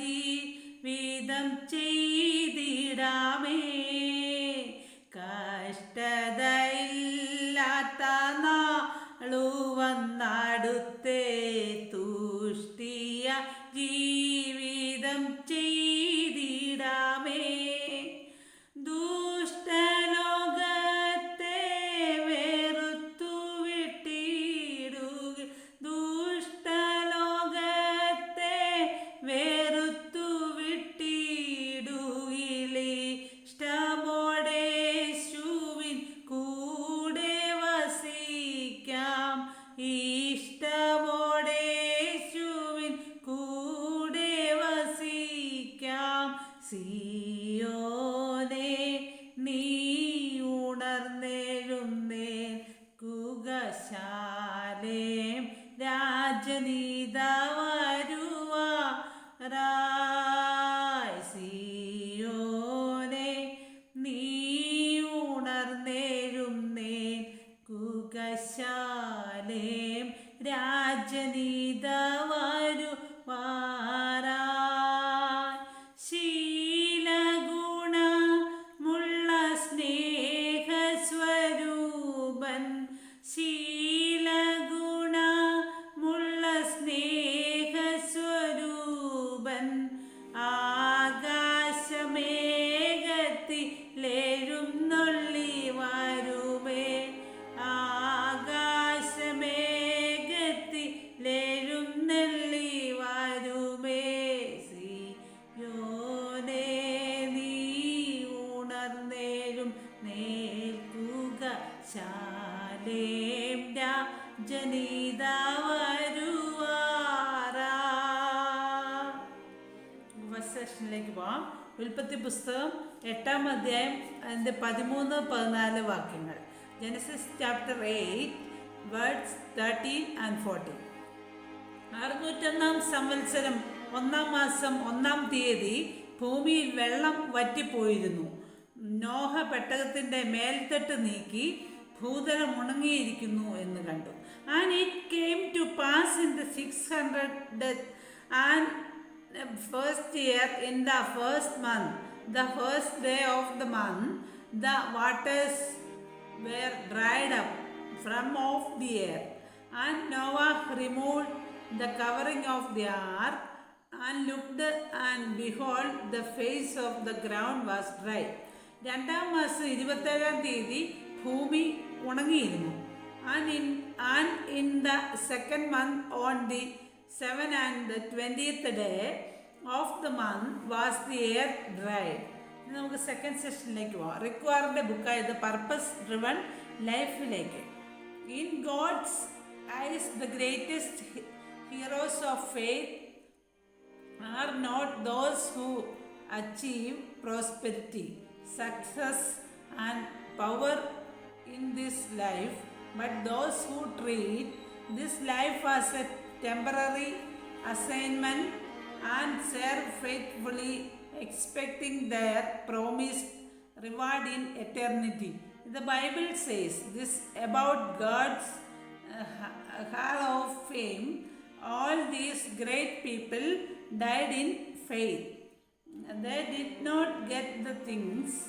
ജീവിതം ചെയ്തിടാമേ കുകശാലേം രാജനീത നേൽക്കുക ശാലേം രാജനീത വരുവാറാ പോവാം. ഉൽപ്പത്തി പുസ്തകം എട്ടാം അധ്യായം അതിന്റെ പതിമൂന്ന് പതിനാല് വാക്യങ്ങൾ. Genesis chapter eight verses thirteen and fourteen അറുന്നൂറ്റൊന്നാം സംവത്സരം ഒന്നാം മാസം ഒന്നാം തീയതി ഭൂമിയിൽ വെള്ളം വറ്റിപ്പോയിരുന്നു. നോഹ പെട്ടകത്തിന്റെ മേൽത്തട്ട് നീക്കി ഭൂതലം ഉണങ്ങിയിരിക്കുന്നു എന്ന് കണ്ടു. And it came to pass in the six hundred and first year in the first month the first day of the month the waters were dried up from off the earth and Noah removed the covering of the ark and looked and behold the face of the ground was dry രണ്ടാം മാസം ഇരുപത്തേഴാം തീയതി ഭൂമി ഉണങ്ങിയിരുന്നു. And in and in the second month on the seven and the twentieth day of the month was the earth dry നമുക്ക് second സെഷനിലേക്ക് പോവാം. റിക്വയറിന്റെ ബുക്കായത് പർപ്പസ് ഡ്രിവൺ ലൈഫിലേക്ക് in God's eyes the greatest heroes of faith are not those who achieve prosperity, success, and power in this life, but those who treat this life as a temporary assignment and serve faithfully, expecting their promised reward in eternity. The Bible says this about God's uh, Hall of Fame. All these great people died in faith. They did not get the things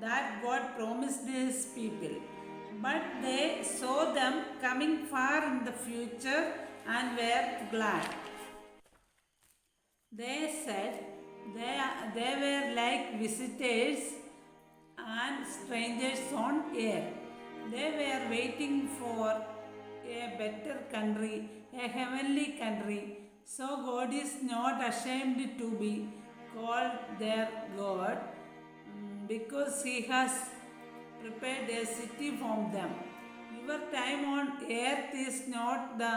that God promised His people, but they saw them coming far in the future and were glad. They said they, they were like visitors and strangers on earth. They were waiting for a better country, a heavenly country. So God is not ashamed to be called their God mm, because He has prepared a city for them. Your time on earth is not the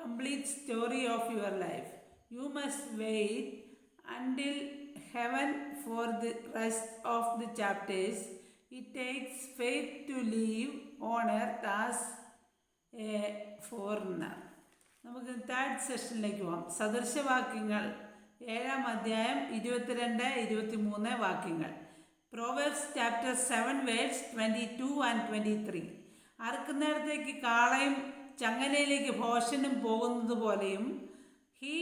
complete story of your life. You must wait until heaven for the rest of the chapters. It takes faith to live on earth as a foreigner. നമുക്ക് third സെഷനിലേക്ക് പോകാം സദൃശവാക്യങ്ങൾ ഏഴാം അധ്യായം ഇരുപത്തിരണ്ട് ഇരുപത്തിമൂന്ന് വാക്യങ്ങൾ. Proverbs chapter seven verses twenty two and twenty three അറുക്കുന്നിടത്തേക്ക് കാളയും ചങ്ങലയിലേക്ക് ഭോഷനും പോകുന്നത് പോലെയും he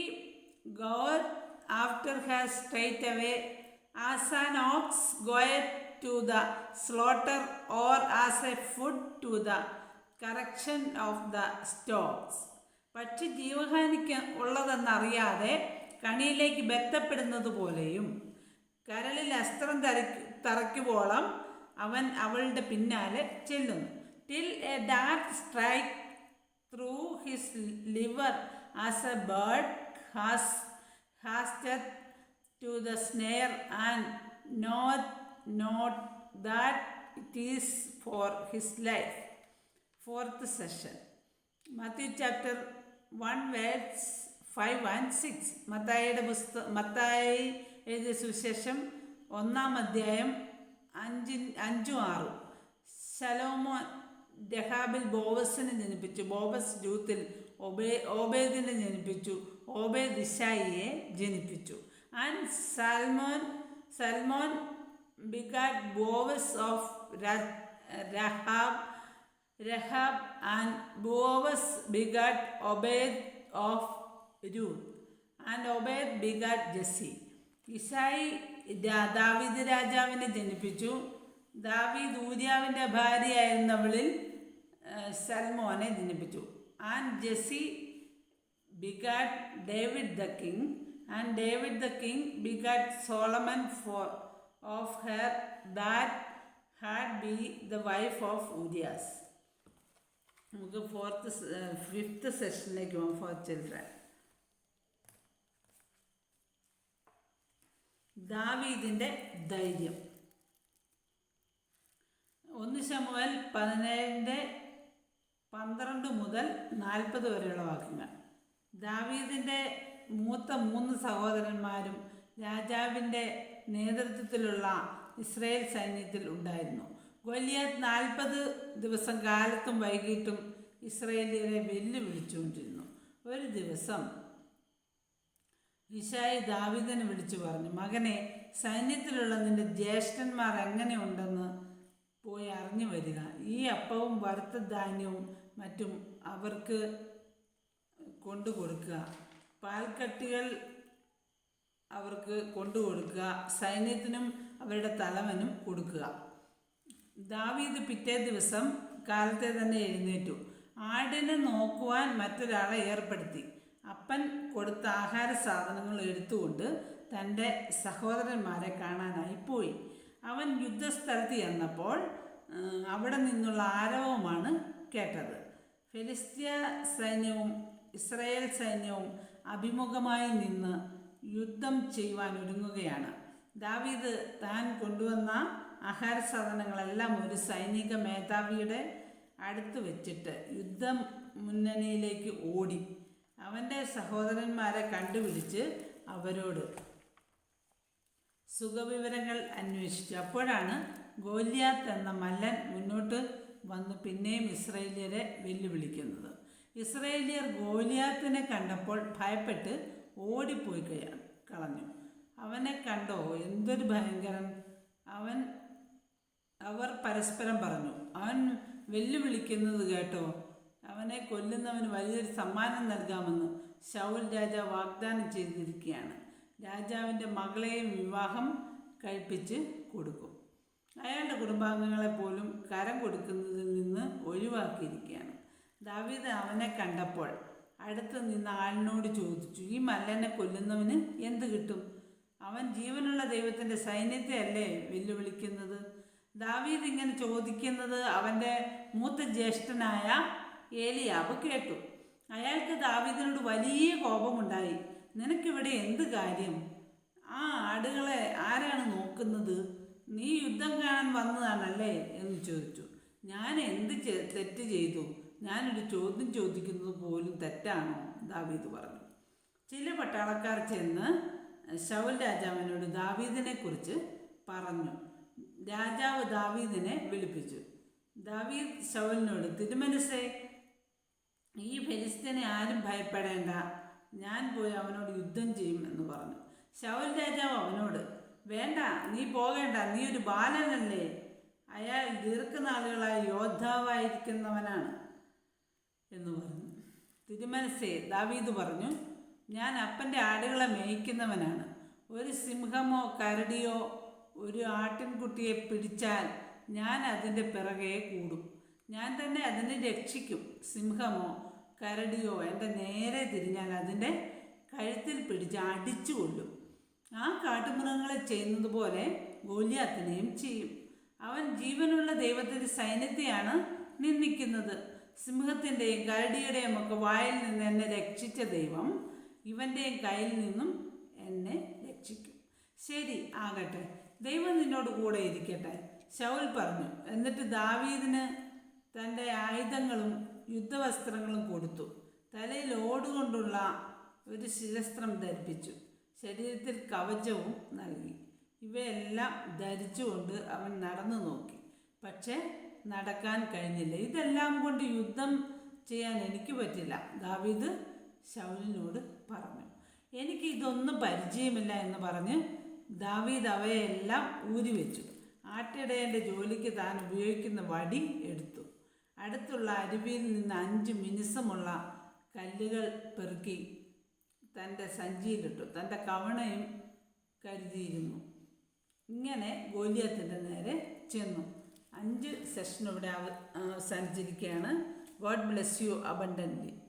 goeth after her straight away as an ox goeth to the slaughter or as a fool to the correction of the stocks പക്ഷി ജീവഹാനിക്ക് ഉള്ളതെന്നറിയാതെ കണിയിലേക്ക് ബന്ധപ്പെടുന്നത് പോലെയും കരളിൽ അസ്ത്രം തറയ്ക്ക് തറയ്ക്കുവോളം അവൻ അവളുടെ പിന്നാലെ ചെല്ലുന്നു. Till a dart strike through his liver as a bird hasteth hasteth to the snare and knoweth not that it is for his life fourth session Matthew chapter one verses five and six. മത്തായിയുടെ പുസ്തകം മത്തായി എഴുതിയ സുവിശേഷം ഒന്നാം അധ്യായം അഞ്ചി അഞ്ചും ആറും. ശലോമോ രഹാബിൽ ബോവസിനെ ജനിപ്പിച്ചു. Boaz ജൂത്തിൽ obey ഓബേദിനെ ജനിപ്പിച്ചു. ഓബേദ് ഇഷായിയെ ജനിപ്പിച്ചു. And Salmon Salmon begat Boaz of Rahab Rahab and Boaz begat Obed of Ruth, and Obed begat Jesse. ഇസായി ദാവീദ് രാജാവിനെ ജനിപ്പിച്ചു. ദാവീദ് ഊര്യാവിന്റെ ഭാര്യയായിരുന്നവളിൽ സൽമോനെ ജനിപ്പിച്ചു. And Jesse begat David the king. And David the king begat Solomon for of her that had been the wife of Urias. നമുക്ക് fourth fifth സെഷനിലേക്ക് പോകാം ഫോർ ചിൽഡ്രൻ. ദാവീദിന്റെ ധൈര്യം. ഒന്ന് ശമുവൽ പതിനേഴിന്റെ പന്ത്രണ്ട് മുതൽ നാൽപ്പത് വരെയുള്ള വാക്യങ്ങൾ. ദാവീദിന്റെ മൂത്ത മൂന്ന് സഹോദരന്മാരും രാജാവിന്റെ നേതൃത്വത്തിലുള്ള ഇസ്രയേൽ സൈന്യത്തിൽ ഉണ്ടായിരുന്നു. ഗൊലിയാത്ത് നാൽപ്പത് ദിവസം കാലത്തും വൈകിട്ടും ഇസ്രയേലിയരെ വെല്ലുവിളിച്ചുകൊണ്ടിരുന്നു. ഒരു ദിവസം ഇഷായി ദാവിദന് വിളിച്ചു പറഞ്ഞു മകനെ സൈന്യത്തിലുള്ള നിന്റെ ജ്യേഷ്ഠന്മാർ എങ്ങനെയുണ്ടെന്ന് പോയി അറിഞ്ഞു വരിക. ഈ അപ്പവും വറുത്ത ധാന്യവും മറ്റും അവർക്ക് കൊണ്ടു കൊടുക്കുക പാൽക്കട്ടികൾ അവർക്ക് കൊണ്ടു കൊടുക്കുക സൈന്യത്തിനും അവരുടെ തലവനും കൊടുക്കുക. ദാവീദ് പിറ്റേ ദിവസം കാലത്തെ തന്നെ എഴുന്നേറ്റു. ആടിനെ നോക്കുവാൻ മറ്റൊരാളെ ഏർപ്പെടുത്തി. അപ്പൻ കൊടുത്ത ആഹാര സാധനങ്ങൾ എടുത്തുകൊണ്ട് തന്റെ സഹോദരന്മാരെ കാണാനായി പോയി. അവൻ യുദ്ധസ്ഥലത്ത് ചെന്നപ്പോൾ അവിടെ നിന്നുള്ള ആരവമാണ് കേട്ടത്. ഫെലിസ്തീയ സൈന്യവും ഇസ്രായേൽ സൈന്യവും അഭിമുഖമായി നിന്ന് യുദ്ധം ചെയ്യുവാൻ ഒരുങ്ങുകയാണ്. ദാവീദ് താൻ കൊണ്ടുവന്ന ആഹാര സാധനങ്ങളെല്ലാം ഒരു സൈനിക മേധാവിയുടെ അടുത്ത് വെച്ചിട്ട് യുദ്ധം മുന്നണിയിലേക്ക് ഓടി. അവന്റെ സഹോദരന്മാരെ കണ്ടുപിടിച്ച് അവരോട് സുഖവിവരങ്ങൾ അന്വേഷിച്ചു. അപ്പോഴാണ് ഗോല്യാത്ത് എന്ന മല്ലൻ മുന്നോട്ട് വന്ന് പിന്നെയും ഇസ്രയേലിയരെ വെല്ലുവിളിക്കുന്നത്. ഇസ്രയേലിയർ ഗോലിയാത്തിനെ കണ്ടപ്പോൾ ഭയപ്പെട്ട് ഓടിപ്പോയി കളഞ്ഞു. അവനെ കണ്ടോ? എന്തൊരു ഭയങ്കരൻ അവൻ അവർ പരസ്പരം പറഞ്ഞു അവൻ വെല്ലുവിളിക്കുന്നത് കേട്ടോ അവനെ കൊല്ലുന്നവന് വലിയൊരു സമ്മാനം നൽകാമെന്ന് ശൗൽ രാജാവ് വാഗ്ദാനം ചെയ്തിരിക്കുകയാണ്. രാജാവിന്റെ മകളെയും വിവാഹം കഴിപ്പിച്ച് കൊടുക്കും. അയാളുടെ കുടുംബാംഗങ്ങളെ പോലും കരം കൊടുക്കുന്നതിൽ നിന്ന് ഒഴിവാക്കിയിരിക്കുകയാണ്. ദാവീദ് അവനെ കണ്ടപ്പോൾ അടുത്ത് നിന്ന ആളിനോട് ചോദിച്ചു ഈ മല്ലനെ കൊല്ലുന്നവന് എന്ത് കിട്ടും? അവൻ ജീവനുള്ള ദൈവത്തിന്റെ സൈന്യത്തെ അല്ലേ വെല്ലുവിളിക്കുന്നത്? ദാവീദ് ഇങ്ങനെ ചോദിക്കുന്നത് അവന്റെ മൂത്ത ജ്യേഷ്ഠനായ ഏലിയാവ് കേട്ടു. അയാൾക്ക് ദാവീദിനോട് വലിയ കോപമുണ്ടായി. നിനക്കിവിടെ എന്ത് കാര്യം? ആ ആടുകളെ ആരാണ് നോക്കുന്നത്? നീ യുദ്ധം കാണാൻ വന്നതാണല്ലേ? എന്ന് ചോദിച്ചു. ഞാൻ എന്ത് തെറ്റ് ചെയ്തു? ഞാനൊരു ചോദ്യം ചോദിക്കുന്നത് പോലും തെറ്റാണോ? ദാവീദ് പറഞ്ഞു. ചില പട്ടാളക്കാർ ചെന്ന് ശൗൽ രാജാവിനോട് ദാവീദിനെ കുറിച്ച് പറഞ്ഞു. രാജാവ് ദാവീദിനെ വിളിപ്പിച്ചു. ദാവീദ് ശൗലിനോട് തിരുമനസേ ഈ ഫെലിസ്തീനെ ആരും ഭയപ്പെടേണ്ട. ഞാൻ പോയി അവനോട് യുദ്ധം ചെയ്യും എന്ന് പറഞ്ഞു. ശൗൽ രാജാവ് അവനോട് വേണ്ട നീ പോകേണ്ട നീ ഒരു ബാലനല്ലേ? അയാൾ ദീർഘനാളുകളായി യോദ്ധാവായിരിക്കുന്നവനാണ്. എന്ന് പറഞ്ഞു. തിരുമനസേ ദാവീദ് പറഞ്ഞു ഞാൻ അപ്പന്റെ ആടുകളെ മേയ്ക്കുന്നവനാണ്. ഒരു സിംഹമോ കരടിയോ ഒരു ആട്ടിൻകുട്ടിയെ പിടിച്ചാൽ ഞാൻ അതിന്റെ പിറകെ കൂടും. ഞാൻ തന്നെ അതിനെ രക്ഷിക്കും. സിംഹമോ കരടിയോ എന്റെ നേരെ തിരിഞ്ഞാൽ അതിന്റെ കഴുത്തിൽ പിടിച്ച് അടിച്ചു കൊല്ലും. ആ കാട്ടുമൃഗങ്ങളെ ചെയ്യുന്നത് പോലെ ഗോലിയാത്തിനെയും ചെയ്യും. അവൻ ജീവനുള്ള ദൈവത്തിന്റെ സൈന്യത്തെയാണ് നിന്ദിക്കുന്നത്. സിംഹത്തിന്റെയും കരടിയുടെയും ഒക്കെ വായിൽ നിന്ന് എന്നെ രക്ഷിച്ച ദൈവം ഇവന്റെയും കയ്യിൽ നിന്നും എന്നെ രക്ഷിക്കും. ശരി ആകട്ടെ. ദൈവം നിന്നോട് കൂടെ ഇരിക്കട്ടെ. ശൗൽ പറഞ്ഞു. എന്നിട്ട് ദാവീദിന് തന്റെ ആയുധങ്ങളും യുദ്ധവസ്ത്രങ്ങളും കൊടുത്തു. തലയിൽ ഓടുകൊണ്ടുള്ള ഒരു ശിരസ്ത്രം ധരിപ്പിച്ചു. ശരീരത്തിൽ കവചവും നൽകി. ഇവയെല്ലാം ധരിച്ചുകൊണ്ട് അവൻ നടന്നു നോക്കി. പക്ഷേ നടക്കാൻ കഴിഞ്ഞില്ല. ഇതെല്ലാം കൊണ്ട് യുദ്ധം ചെയ്യാൻ എനിക്ക് പറ്റില്ല. ദാവീദ് ശൗലിനോട് പറഞ്ഞു. എനിക്ക് ഇതൊന്നും പരിചയമില്ല എന്ന് പറഞ്ഞ് ദാവീദ് അവയെല്ലാം ഊരിവെച്ചു. ആട്ടിടയന്റെ ജോലിക്ക് താൻ ഉപയോഗിക്കുന്ന വടി എടുത്തു. അടുത്തുള്ള അരുവിയിൽ നിന്ന് അഞ്ച് മിനുസമുള്ള കല്ലുകൾ പെറുക്കി തന്റെ സഞ്ചിയിലിട്ടു. തന്റെ കവണയും കരുതിയിരുന്നു. ഇങ്ങനെ ഗോലിയത്തിന്റെ നേരെ ചെന്നു. അഞ്ച് സെഷൻ ഇവിടെ അവ- അവസാനിച്ചിരിക്കുകയാണ്. God bless you abundantly.